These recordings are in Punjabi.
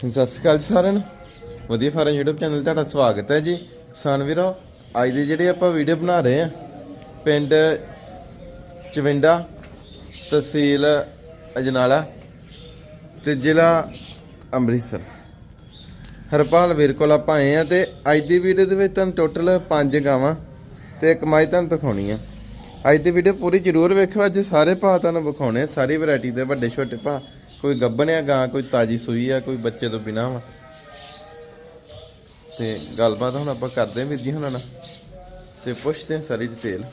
ਸਤਿ ਸ਼੍ਰੀ ਅਕਾਲ ਜੀ ਸਾਰਿਆਂ ਨੂੰ। ਵਧੀਆ ਫਾਰਮ YouTube ਚੈਨਲ ਤੁਹਾਡਾ ਸਵਾਗਤ ਹੈ ਜੀ। ਕਿਸਾਨ ਵੀਰੋ ਅੱਜ ਦੀ ਜਿਹੜੀ ਆਪਾਂ ਵੀਡੀਓ ਬਣਾ ਰਹੇ ਆ ਪਿੰਡ ਚਵਿੰਡਾ ਤਹਿਸੀਲ ਅਜਨਾਲਾ ਤੇ ਜ਼ਿਲ੍ਹਾ ਅੰਮ੍ਰਿਤਸਰ। ਹਰਪਾਲ ਵੀਰ ਕੋਲ ਆਪਾਂ ਆਏ ਆ ਤੇ ਅੱਜ ਦੀ ਵੀਡੀਓ ਦੇ ਵਿੱਚ ਤੁਹਾਨੂੰ ਟੋਟਲ 5 ਗਾਵਾਂ ਤੇ ਇੱਕ ਮਾਈ ਤੁਹਾਨੂੰ ਦਿਖਾਉਣੀ ਆ। ਅੱਜ ਦੀ ਵੀਡੀਓ ਪੂਰੀ ਜ਼ਰੂਰ ਵੇਖਿਓ ਅੱਜ ਸਾਰੇ ਭਾਅ ਤੁਹਾਨੂੰ ਵਿਖਾਉਣੇ ਆ, ਸਾਰੀ ਵੈਰਾਈਟੀ ਦੇ ਵੱਡੇ ਛੋਟੇ ਭਾਅ ਕੋਈ ਗੱਬਣ ਆ ਗਾਂ ਕੋਈ ਤਾਜੀ ਸੂਈ ਆ ਕੋਈ ਬੱਚੇ ਤੋਂ ਬਿਨਾ ਵਾ। ਤੇ ਗੱਲਬਾਤ ਹੁਣ ਆਪਾਂ ਕਰਦੇ ਵੀਰ ਜੀ ਹੁਣਾਂ ਨਾਲ ਤੇ ਪੁੱਛਦੇ ਆਂ ਸਾਰੀ ਡਿਟੇਲ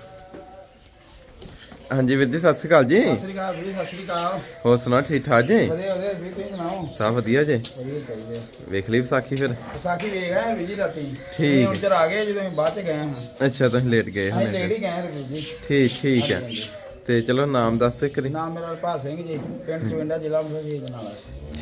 ਹਾਂਜੀ ਵੀਰ ਜੀ ਸਤਿ ਸ਼੍ਰੀ ਅਕਾਲ ਜੀ। ਸਤਿ ਸ੍ਰੀ ਅਕਾਲ ਵੀਰ ਸਤਿ ਸ੍ਰੀ ਅਕਾਲ। ਹੋਰ ਸੁਣਾ ਠੀਕ ਠਾਕ ਜੀ? ਵਧੀਆ ਵਧੀਆ ਵੀਰ ਤੁਸੀਂ ਸੁਣਾਓ? ਸਭ ਵਧੀਆ ਜੀ। ਵਧੀਆ ਚਾਹੀਦੇ। ਵੇਖ ਲਈ ਵਿਸਾਖੀ ਫਿਰ। ਵਿਸਾਖੀ ਵੇਖ ਆਏ ਵੀਰ ਜੀ ਰਾਤੀ। ਠੀਕ। ਚਰ ਆ ਗਏ ਜਦੋਂ ਬਾਅਦ ਚ ਗਏ ਹਾਂ। ਅੱਛਾ ਤੁਸੀਂ ਲੇਟ ਗਏ ਹੁਣੇ ਲੇਟ ਹੀ ਗਏ ਹਾਂ ਵੀਰ ਜੀ। ਠੀਕ ਠੀਕ ਹੈ। ਤੇ ਚਲੋ ਨਾਮ ਦੱਸ ਤੇ ਕਰੀ ਨਾਮ ਮੇਰਾ ਹਰਪਾਲ ਸਿੰਘ ਜੀ ਪਿੰਡ ਚਵਿੰਡਾ ਜ਼ਿਲ੍ਹਾ ਮੁਸੀ ਦੇ ਨਾਲ।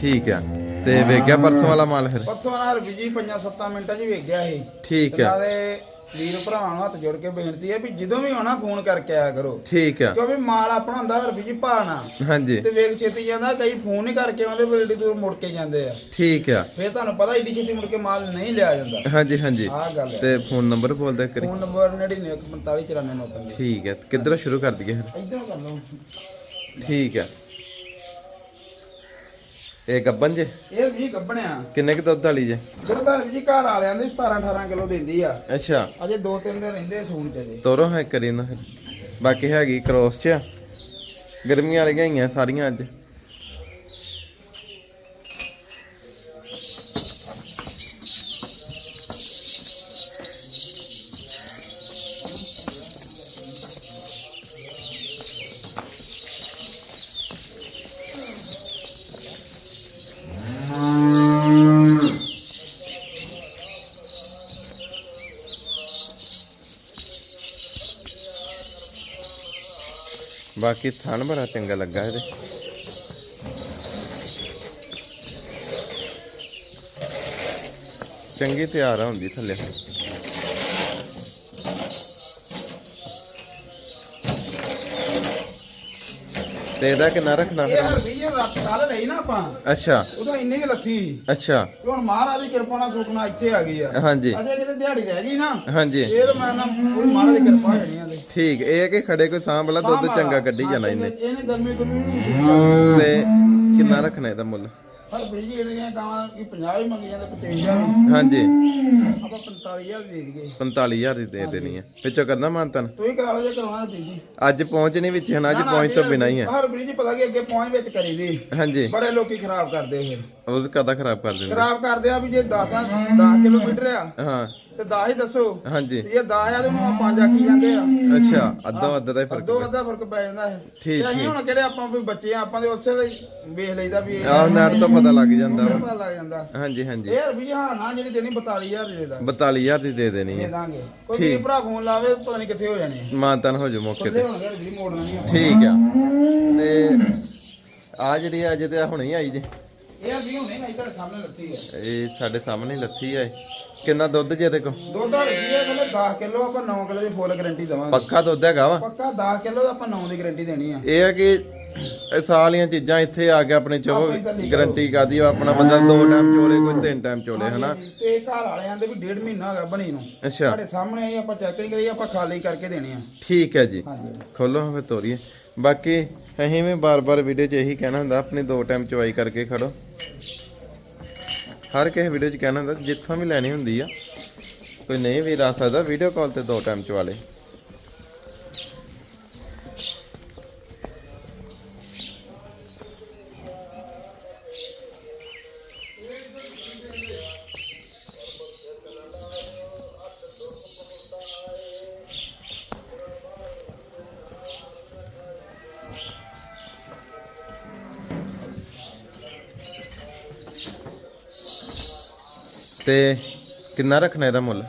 ਠੀਕ ਆ। ਤੇ ਵੇਖ ਗਿਆ ਪਰਸੋਂ ਵਾਲਾ ਮਾਲ ਫਿਰ? ਪਰਸੋਂ ਨਾਲ ਵੀਰ ਜੀ 5-7 ਮਿੰਟਾਂ 'ਚ ਹੀ ਵੇਖ ਗਿਆ ਇਹ ਠੀਕ ਆ। ਨਾਲੇ ਵੀਰ ਭਰਾਵਾਂ ਨੂੰ ਹੱਥ ਜੋੜ ਕੇ ਬੇਨਤੀ ਹੈ ਵੀ ਜਦੋਂ ਵੀ ਆਉਣਾ ਫੋਨ ਕਰਕੇ ਆਇਆ ਕਰੋ। ਠੀਕ ਆ। ਕਿਉਂਕਿ ਮਾਲ ਆਪਣਾ ਹੁੰਦਾ ਹਰ ਜੀ ਭਾਣਾ ਹਾਂਜੀ। ਤੇ ਵੇਖ ਛੇਤੀ ਜਾਂਦਾ ਕਈ ਫੋਨ ਨਹੀਂ ਕਰਕੇ ਆਉਂਦੇ ਪਰ ਏਡੀ ਦੂਰ ਮੁੜ ਕੇ ਜਾਂਦੇ ਆ। ਠੀਕ ਆ। ਫਿਰ ਤੁਹਾਨੂੰ ਪਤਾ ਏਡੀ ਛੇਤੀ ਮੁੜ ਕੇ ਮਾਲ ਨਹੀਂ ਲਿਆ ਜਾਂਦਾ। ਹਾਂਜੀ ਹਾਂਜੀ। ਆਹ ਗੱਲ ਹੈ ਤੇ ਫੋਨ ਨੰਬਰ ਬੋਲਦਾ ਕਰੀ। ਫੋਨ ਨੰਬਰ 99459499 ਠੀਕ ਹੈ ਕਿੱਧਰੋਂ ਸ਼ੁਰੂ ਕਰ ਦਈਏ ਫਿਰ? ਇਧਰੋਂ ਕਰ ਲਓ। ਠੀਕ ਆ। ਇਹ ਗੱਬਨ ਜੇ? ਇਹ ਵੀ ਗੱਬਣਿਆ ਕਿੰਨੇ ਕੁ ਦੁੱਧ ਵਾਲੀ ਜੇ? ਦੁੱਧਾਰ ਜੀ ਘਰ ਵਾਲਿਆਂ ਦੇ 17 18 ਕਿਲੋ ਦਿੰਦੀ ਆ। ਅੱਛਾ। ਅਜੇ 2-3 ਦਿਨ ਰਹਿੰਦੇ ਸੂਣ ਚ ਜੇ ਤੋਰੋ ਹੈ ਕਰੀ ਨਾ ਫਿਰ। ਬਾਕੀ ਹੈਗੀ ਕ੍ਰੋਸ ਚ ਆ। ਗਰਮੀਆਂ ਵਾਲੀਆਂ ਹੀ ਆ ਸਾਰੀਆਂ ਅੱਜ। ਬਾਕੀ ਥਣ ਬੜਾ ਚੰਗਾ ਲੱਗਾ ਇਹਦੇ। ਚੰਗੀ ਤਿਆਰ ਆ ਹੁੰਦੀ ਥੱਲੇ। ਤੇ ਇਹਦਾ ਕਿੰਨਾ ਰੱਖਣਾ ਫਿਰ? ਕੱਲ ਲਈ ਨਾ ਆਪਾਂ। ਅੱਛਾ। ਉਦੋਂ ਇੰਨੀ ਵੀ ਲੱਥੀ। ਅੱਛਾ। ਤੇ ਹੁਣ ਮਹਾਰਾਜ ਦੀ ਕਿਰਪਾ ਨਾਲ ਸੁਖਨਾ ਇੱਥੇ ਆ ਗਈ ਆ। ਹਾਂਜੀ। ਅਜੇ ਦਿਹਾੜੀ ਰਹਿ ਗਈ ਨਾ। ਹਾਂਜੀ। ਇਹ ਤਾਂ ਮੈਂ ਨਾ ਉਹ ਮਹਾਰਾਜ ਦੀ ਕਿਰਪਾ ਹੋਣੀ ਆ ਠੀਕ ਇਹ ਕਿ ਖੜੇ ਕੋਈ ਸਾਂਭ ਵਾਲਾ ਦੁੱਧ ਚੰਗਾ ਕੱਢੀ ਜਾਣਾ ਇਹਨੇ। ਇਹਨੇ ਗਰਮੀ ਗਰਮੀ ਨੂੰ ਸੁਖਨਾ ਤੇ ਕਿੰਨਾ ਰੱਖਣਾ ਇਹਦਾ ਮੁੱਲ? ਹਰ ਬੜੀ ਜਿਹੜੀਆਂ ਗਾਵਾਂ ਕੀ 50 ਹੀ ਮੰਗੀ ਜਾਂਦੇ 55 ਵੀ। ਹਾਂਜੀ। ਆਪਾਂ 45000 ਦੇ ਦਈਏ। 45000 ਦੀ ਦੇ ਦੇਣੀ ਹੈ ਵਿੱਚੋਂ ਕਰਨਾ ਮਾਨਤਨ? ਤੂੰ ਹੀ ਕਰਾ ਲਓ ਜੇ ਵੀਰ ਜੀ। ਅੱਜ ਪਹੁੰਚ ਨਹੀਂ ਵਿੱਚ ਹਨ? ਅੱਜ ਪਹੁੰਚ ਤੋਂ ਬਿਨਾ ਹੀ ਹੈ ਹਰ ਬੜੀ ਜੀ ਪਤਾ ਕੀ ਅੱਗੇ ਪਹੁੰਚ ਵਿੱਚ ਕਰੀ ਦੀ। ਹਾਂਜੀ। ਬੜੇ ਲੋਕੀ ਖਰਾਬ ਕਰਦੇ ਫਿਰ ਉਹ ਕਦਾ ਖਰਾਬ ਕਰ ਦਿੰਦੇ? ਖਰਾਬ ਕਰਦੇ ਆ ਵੀ ਜੇ 10 10 ਕਿਲੋਮੀਟਰ ਆ ਹਾਂ। ਤੇ 10 ਹੀ ਦੱਸੋ। ਹਾਂਜੀ। ਤੇ ਜੇ 10 ਆ ਤੇ ਉਹਨੂੰ 5 ਆਖੀ ਜਾਂਦੇ ਆ। ਅੱਛਾ ਅੱਧਾ ਅੱਧਾ ਦਾ ਹੀ ਫ਼ਰਕ ਅੱਧੋ ਅੱਧਾ ਫ਼ਰਕ ਪੈ ਜਾਂਦਾ ਹੈ। ਠੀਕ, ਤੇ ਅਸੀਂ ਹੁਣ ਕਿਹੜੇ ਆਪਾਂ ਵੀ ਬੱਚੇ ਆ ਆਪਾਂ ਦੇ ਉਸੇ ਲਈ ਵੇਖ ਲਈਦਾ ਵੀ ਆਹ ਨੈਟ ਤੋਂ ਪਤਾ ਲੱਗ ਜਾਂਦਾ। ਪਤਾ ਲੱਗ ਜਾਂਦਾ। ਹਾਂਜੀ ਹਾਂਜੀ। ਇਹ ਵੀ ਹਾਂ ਨਾ ਜਿਹੜੀ ਦੇਣੀ 42000 ਦੀ ਦੇ ਦਾਂਗੇ। 42000 ਦੀ ਦੇ ਦੇਣੀ ਦੇ ਹੈ ਦਾਂਗੇ। ਕੋਈ ਵੀ ਭਰਾ ਫੋਨ ਲਾਵੇ ਪਤਾ ਨਹੀਂ ਕਿੱਥੇ ਹੋ ਜਾਣੇ ਆ। ਮਾਨਤਨ ਹੋ ਜਾ ਮੌਕੇ ਤੇ। ਠੀਕ ਆ। ਤੇ ਆ ਜਿਹੜੀ ਅੱਜ ਤੇ ਹੁਣੇ ਆਈ ਜੇ। ਇਹ ਵੀ ਹੁਣੇ ਨਾ ਇੱਧਰ ਸਾਹਮਣੇ ਲੱਤੀ ਹੈ ਇਹ ਸਾਡੇ ਸਾਹਮਣੇ ਹੀ ਲੱਥੀ ਆ ਇਹ। ਕਿੰਨਾ ਦੁੱਧ ਜੇ ਇਹਦੇ ਕੋ ਦੁੱਧ ਦਾ ਰੁਪਈਆ ਕਹਿੰਦੇ 10 ਕਿਲੋ ਆਪਾਂ 9 ਕਿਲੋ ਦੀ ਫੁੱਲ ਗਾਰੰਟੀ ਦਵਾਂਗੇ। ਪੱਕਾ ਦੁੱਧ ਹੈਗਾ ਵਾ? ਪੱਕਾ 10 ਕਿਲੋ ਦਾ ਆਪਾਂ 9 ਦੀ ਗਾਰੰਟੀ ਦੇਣੀ ਆ। ਇਹ ਹੈ ਕਿ ਇਹ ਸਾਰੀਆਂ ਚੀਜ਼ਾਂ ਇੱਥੇ ਆ ਕੇ ਆਪਣੇ ਚੋ ਆਪਣੀ ਤਾਂ ਲਿਖੋ। ਗਰੰਟੀ ਕਰਦੀ ਆ ਆਪਣਾ ਬੰਦਾ ਦੋ ਟਾਈਮ ਚੋਲੇ ਕੋਈ ਤਿੰਨ ਟਾਈਮ ਚੋਲੇ ਹਨਾ? ਤੇ ਘਰ ਵਾਲਿਆਂ ਦੇ ਵੀ ਡੇਢ ਮਹੀਨਾ ਹੋ ਗਿਆ ਬਣੀ ਨੂੰ। ਅੱਛਾ। ਸਾਡੇ ਸਾਹਮਣੇ ਆਈ ਆਪਾਂ ਚੈੱਕ ਨਹੀਂ ਕਰੀ ਆਪਾਂ ਖਾਲੀ ਕਰਕੇ ਦੇਣੀ ਆ। ਠੀਕ ਹੈ ਜੀ। ਹਾਂਜੀ। ਖੋਲੋ ਫਿਰ ਤੋਰੀਏ। ਬਾਕੀ ਅਸੀਂ ਵੀ ਬਾਰ-ਬਾਰ ਵੀਡੀਓ 'ਚ ਇਹੀ ਕਹਿਣਾ ਹੁੰਦਾ ਆਪਣੀ ਦੋ ਟਾਈਮ ਚਵਾਈ ਕਰਕੇ ਖੜੋ। ਹਰ ਕਿਸੇ ਵੀਡੀਓ 'ਚ ਕਹਿਣਾ ਹੁੰਦਾ, ਜਿੱਥੋਂ ਵੀ ਲੈਣੀ ਹੁੰਦੀ ਆ, ਕੋਈ ਨਹੀਂ ਵੀ ਰਾ ਸਕਦਾ ਵੀਡੀਓ ਕਾਲ ਤੇ ਦੋ ਟਾਈਮ ਚਵਾ ਲੇ ਤੇ ਕਿੰਨਾ ਰੱਖਣਾ ਇਹਦਾ ਮੁੱਲ?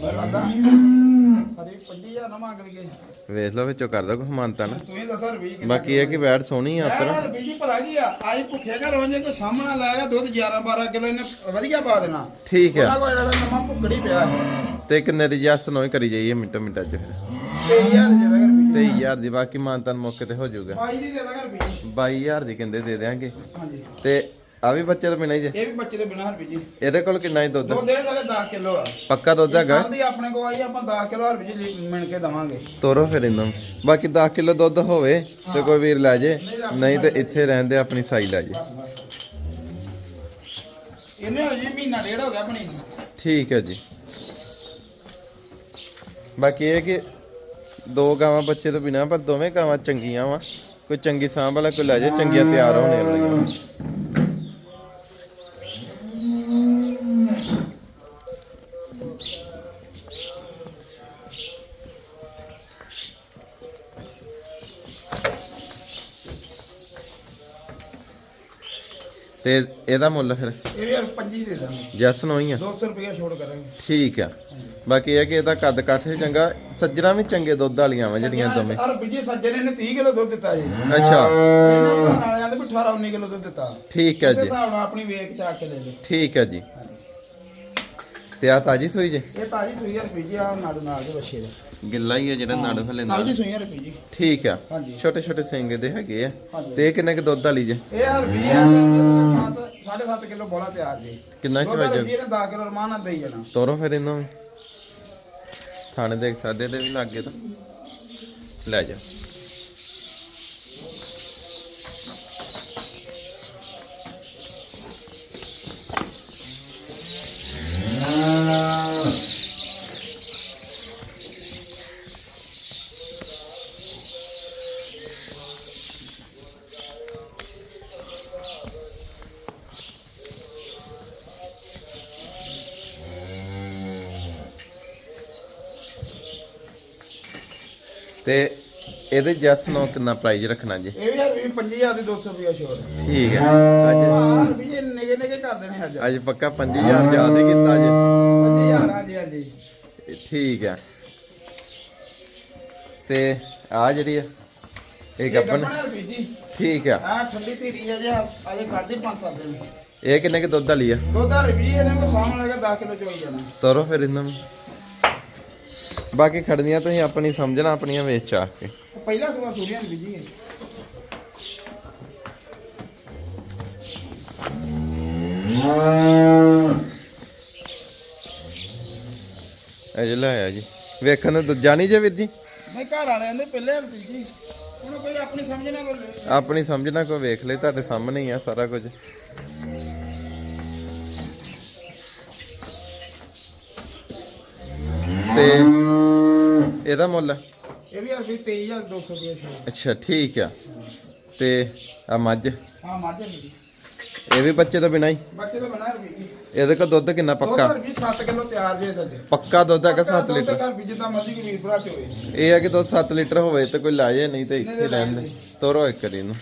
ਮੈਂ ਕਹਿੰਦਾ ਹਰੀ 25000 ਨਾ ਮੰਗ ਲਈਏ ਵੇਖ ਲਓ ਵਿੱਚੋਂ ਕਰ ਦੋ ਕੋਈ ਮਾਨਤਾ ਨਾ। ਤੁਸੀਂ ਦੱਸੋ ਰਵੀ ਕਿੰਨਾ ਬਾਕੀ ਇਹ ਕਿ ਵੈਟ ਸੋਹਣੀ ਆ ਯਾਰ ਆਪਰ ਰਵੀ ਜੀ ਪਤਾ ਕੀ ਆ ਆਈ ਭੁੱਖੇ ਘਰ ਹੋਣ ਜੇ ਕੋਈ ਸਾਹਮਣਾ ਲਾਏਗਾ ਦੁੱਧ 11 12 ਕਿਲੋ ਇਹਨੇ ਵਧੀਆ ਪਾ ਦੇਣਾ। ਠੀਕ ਆ। ਉਹਨਾਂ ਕੋਲ ਜਿਹੜਾ ਨਵਾਂ ਭੁੱਕੜੀ ਪਿਆ ਹੈ। ਤੇ ਕਿੰਨੇ ਦੀ ਜੱਸ ਨੋਈ ਕਰੀ ਜਾਈਏ ਮਿੰਟੋ ਮਿੰਟਾਂ 'ਚ ਫਿਰ। 23000 ਦੇ ਦੇਗਾ ਰਵੀ 23000 ਦੀ ਬਾਕੀ ਮਾਨਤਨ ਮੌਕੇ ਤੇ ਹੋ ਜਾਊਗਾ। ਪਾਈ ਦੀ ਦੇ ਦੇਗਾ ਰਵੀ 22000 ਦੀ ਕਹਿੰਦੇ ਦੇ ਦੇਾਂਗੇ ਹਾਂਜੀ। ਤੇ ਆ ਵੀ ਬੱਚੇ ਤੋਂ ਬਿਨਾਂ ਹੀ ਜੇ। ਇਹ ਵੀ ਬੱਚੇ ਦੇ ਬਿਨਾਂ ਹਰਬੀ ਜੀ। ਇਹਦੇ ਕੋਲ ਕਿੰਨਾ ਹੀ ਦੁੱਧ? ਦੁੱਧ ਦੇ ਥਲੇ 10 ਕਿਲੋ ਆ। ਪੱਕਾ ਦੁੱਧ ਹੈਗਾ? ਕੱਲ ਦੀ ਆਪਣੇ ਕੋਲ ਆਈ ਆਪਾਂ 10 ਕਿਲੋ ਹਰਬੀ ਜੀ ਮਿਣ ਕੇ ਦਵਾਂਗੇ। ਤੋਰੋ ਫਿਰ ਇਹਨਾਂ। ਨੂੰ ਬਾਕੀ 10 ਕਿਲੋ ਦੁੱਧ ਹੋਵੇ ਤੇ ਕੋਈ ਵੀਰ ਲੈ ਜੇ ਨਹੀਂ ਤੇ ਇੱਥੇ ਰਹਿੰਦੇ ਆਪਣੀ ਸਾਈ ਲੈ ਜੇ। ਇਹਨੇ ਹਜੇ ਮਹੀਨਾ ਡੇਢ ਹੋ ਗਿਆ ਆਪਣੀ। ਨੂੰ। ਠੀਕ ਹੈ ਜੀ। ਬਾਕੀ ਇਹ ਕਿ ਦੋ ਗਾਵਾਂ ਬੱਚੇ ਤੋਂ ਬਿਨਾਂ ਪਰ ਦੋਵੇਂ ਗਾਵਾਂ ਚੰਗੀਆਂ ਵਾ। ਕੋਈ ਚੰਗੀ ਸਾਂਭ ਵਾਲਾ ਕੋਈ ਲੈ ਜੇ ਚੰਗੀਆਂ ਤਿਆਰ ਹੋਣੇ ਵਾਲੀਆਂ ਤੇ ਇਹਦਾ ਮੁੱਲ ਫਿਰ? ਇਹ ਵੀ ਯਾਰ 25 ਦੇ ਦਾਂਗੇ। ਜੈਸ ਨੂੰ ਹੀ ਆ। 200 ਰੁਪਏ ਛੋੜ ਕਰਾਂਗੇ। ਠੀਕ ਆ। ਬਾਕੀ ਇਹ ਕਿ ਇਹਦਾ ਕੱਦ ਕੱਠ ਵੀ ਚੰਗਾ ਸੱਜਣਾ ਵੀ ਚੰਗੇ ਦੁੱਧ ਵਾਲੀਆਂ ਵਾ ਜਿਹੜੀਆਂ ਦੋਵੇਂ। ਹਰਬੀ ਜੀ ਸੱਜਣੇ ਨੇ 30 ਕਿਲੋ ਦੁੱਧ ਦਿੱਤਾ ਜੀ। ਅੱਛਾ। ਵਾਲਿਆਂ ਦੇ ਵੀ 18 19 ਕਿਲੋ ਦੁੱਧ ਦਿੱਤਾ। ਠੀਕ ਹੈ ਜੀ। ਹਿਸਾਬ ਨਾਲ ਆਪਣੀ ਵੇਖ ਚਾ ਕੇ ਲੈ ਲਓ। ਠੀਕ ਹੈ ਜੀ। ਤੇ ਆ ਤਾਜੀ ਸੂਈ ਜੇ? ਇਹ ਤਾਜੀ ਸੂਈ ਹਰਬੀ ਜੀ ਆ ਨਾੜੂ ਨਾਲ ਦੇ ਬੱਚੇ ਦੇ। ਗਿੱਲਾ ਹੀ ਹੈ ਜਿਹੜਾ ਨਾੜੂ ਹਲੇ ਨਾਲ ਨਾਲ। ਦੀ ਸੂਈ ਹਰਬੀ ਜੀ। ਠੀਕ ਆ। ਹਾਂਜੀ। ਛੋਟੇ ਛੋਟੇ ਸਿੰਘ ਦੇ ਹੈਗੇ ਆ। ਹਾਂਜੀ। ਤੇ ਇਹ ਕਿੰਨੇ ਕੁ ਦੁੱਧ ਵਾਲੀ ਜੇ? ਇਹ ਆ 7 7.5 ਕਿਲੋ ਬੋਲਾ ਤਿਆਰ ਜੀ। ਕਿੰਨਾ ਚਵਾਈ ਹਰਬੀ ਨੇ 10 ਕਿਲੋ ਰਮਾਨ ਨਾਲ ਦੇਈ ਜਾਣਾ। ਤੋਰੋ ਫਿਰ ਇਹਨੂੰ। ਥਾਣੇ ਦੇ ਸਾਦੇ ਦੇ ਵੀ ਲੱਗੇ ਤਾਂ। ਲੈ ਜਾ ਤੇ ਇਹਦੇ ਜੈਸ ਨੂੰ ਕਿੰਨਾ ਪ੍ਰਾਈਜ਼ ਰੱਖਣਾ ਜੀ? ਇਹ ਵੀ ਹਰਬੀ 25000 ਦੀ 200 ਰੁਪਏ ਛੋੜ ਠੀਕ ਹੈ। ਅੱਜ ਹਰਬੀ ਜੀ ਨਿਗੇ ਨਿਗੇ ਕਰ ਦੇਣੇ ਅੱਜ। ਅੱਜ ਪੱਕਾ 5000 ਜ਼ਿਆਦਾ ਕੀਤਾ ਜੀ। 25000 ਹਾਂਜੀ ਹਾਂਜੀ ਠੀਕ ਹੈ। ਤੇ ਆ ਜਿਹੜੀ ਆ ਇਹ ਇਹ ਜੀ। ਠੀਕ ਆ। ਆ ਠੰਡੀ ਧੀਰੀ ਹੈ ਜੇ ਅਜੇ ਕੱਢਦੇ 5-7 ਦਿਨ। ਇਹ ਕਿੰਨੇ ਕੁ ਦੁੱਧ ਵਾਲੀ ਆ? ਦੁੱਧ ਹਰਬੀ ਜੀ ਇਹਨੇ ਕੋ ਸਾਹਮਣੇ ਲੱਗਾ 10 ਕਿਲੋ ਚੋਈ ਜਾਣਾ। ਤੋਰੋ ਫਿਰ ਇਹਨਾਂ। ਨੂੰ ਬਾਕੀ ਖੜਨੀਆਂ ਤੁਸੀਂ ਆਪਣੀ ਸਮਝਣਾ ਆਪਣੀਆਂ ਵੇਚ ਚਾ ਕੇ। ਪਹਿਲਾ ਸਵਾ ਸੂਰੀਆਂ ਹਰਬੀ ਜੀ ਇਹ। ਇਹ ਲੈ ਆਇਆ ਜੀ। ਵੇਖਣ ਨੂੰ ਦੂਜਾ ਨਹੀਂ ਜੇ ਵੀਰ ਜੀ? ਨਹੀਂ ਘਰ ਵਾਲਿਆਂ ਦੇ ਪਹਿਲੇ ਹਰਬੀ ਜੀ ਹੁਣ ਕੋਈ ਆਪਣੀ ਸਮਝ ਨਾ ਕੋਈ ਆਪਣੀ ਸਮਝਣਾ ਕੋ ਵੇਖ ਲੈ ਤੁਹਾਡੇ ਸਾਹਮਣੇ ਹੀ ਆ ਸਾਰਾ ਕੁਝ। ਤੇ ਇਹਦਾ ਮੁੱਲ? ਇਹ ਵੀ ਹਰਬੀ 23200 ਰੁਪਏ ਛੋੜ ਅੱਛਾ ਠੀਕ ਆ। ਤੇ ਆ ਮੱਝ? ਹਾਂ ਮਾਝੇ ਦੀ ਇਹ ਵੀ ਬੱਚੇ ਤੋਂ ਬਿਨਾਂ ਹੀ? ਬੱਚੇ ਦਾ ਬਣਾ ਜੀ ਇਹਦੇ ਕੋਲ ਦੁੱਧ ਕਿੰਨਾ ਪੱਕਾ? ਹਰਬੀ 7 ਕਿਲੋ ਤਿਆਰ ਜੇ ਥੱਲੇ ਪੱਕਾ ਦੁੱਧ ਹੈਗਾ 7 ਲੀਟਰ। ਘਰ ਵੀ ਜਿੱਦਾਂ ਮਰਜ਼ੀ ਵੀਰ ਭਰਾ ਚ ਹੋਵੇ ਇਹ ਹੈ ਕਿ ਦੁੱਧ 7 ਲੀਟਰ ਹੋਵੇ ਤੇ ਕੋਈ ਲਾਏ ਨਹੀਂ ਤੇ ਇੱਥੇ ਰਹਿਣ ਦੇ। ਤੋਰੋ ਇੱਕ ਵਾਰੀ ਇਹਨੂੰ।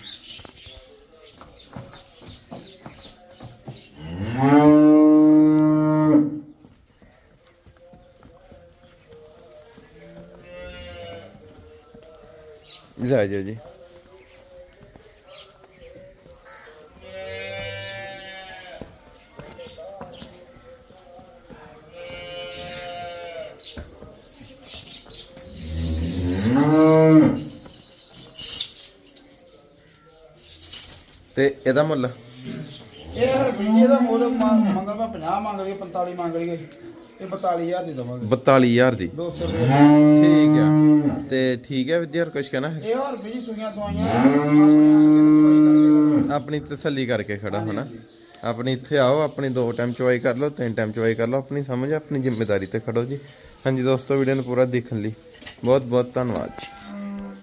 ਲੈ ਜਾਓ ਜੀ। ਤੇ ਇਹਦਾ ਮੁੱਲ? ਇਹ ਜੀ ਇਹਦਾ ਮੁੱਲ ਮੰਗ- ਮੰਗਲ ਮੈਂ 50 ਮੰਗ ਲਈਏ 45 ਮੰਗ ਲਈਏ ਇਹ 42000 ਦੀ ਦਵਾਂਗੇ। 42000 ਦੀ। 200 ਰੁਪਏ। ਠੀਕ ਆ। ਠੀਕ ਹੈ ਵਿਦਿਆਰ ਕੁਝ ਕਹਿਣਾ? ਹੈ ਇਹ ਹਰਬੀ ਜੀ ਸੂਈਆਂ ਸਵਾਈਆਂ। ਆਪਣੀ ਤਸੱਲੀ ਕਰਕੇ ਖੜਾ ਹੋਣਾ ਆਪਣੀ ਇੱਥੇ ਆਓ ਆਪਣੀ ਦੋ ਟਾਈਮ ਚੁਆਈ ਕਰ ਲਓ ਤਿੰਨ ਟਾਈਮ ਚੁਆਈ ਕਰ ਲਓ ਆਪਣੀ ਸਮਝ ਆਪਣੀ ਜ਼ਿੰਮੇਵਾਰੀ ਤੇ ਖੜੋ ਜੀ। ਹਾਂਜੀ ਦੋਸਤੋ ਵੀਡੀਓ ਨੂੰ ਪੂਰਾ ਦੇਖਣ ਲਈ ਬਹੁਤ ਬਹੁਤ ਧੰਨਵਾਦ ਜੀ।